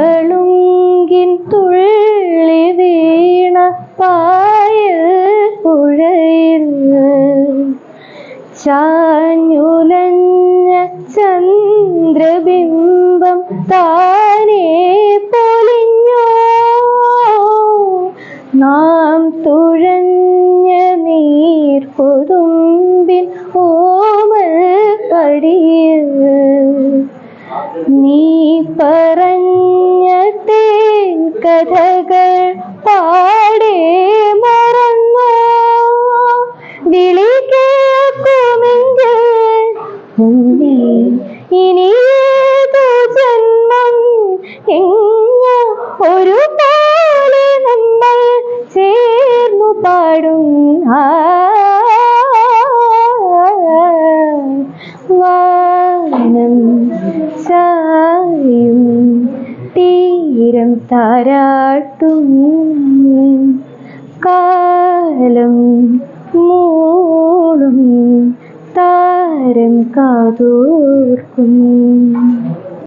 രാപ്പളുങ്കിൻ തുള്ളി വീണ പായൽ പുഴയിൽ ചാഞ്ഞുലഞ്ഞ ചന്ദ്രബിംബം താനേ പൊലിഞ്ഞോ? നാം തുഴഞ്ഞ നീർപ്പൊതുമ്പിൻ ഓമൽ പറഞ്ഞ കഥകൾ പാടേ മറന്നോ? വിളി കേൾക്കുമെങ്കിൽ ഉണ്ണി ഇനിയേതു ജന്മം എങ്ങ ഒരു പോലെ നമ്മൾ ചേർന്നു പാടും ആ തീരം താരാട്ടും കാലം മൂളും താരം കാതോർക്കും.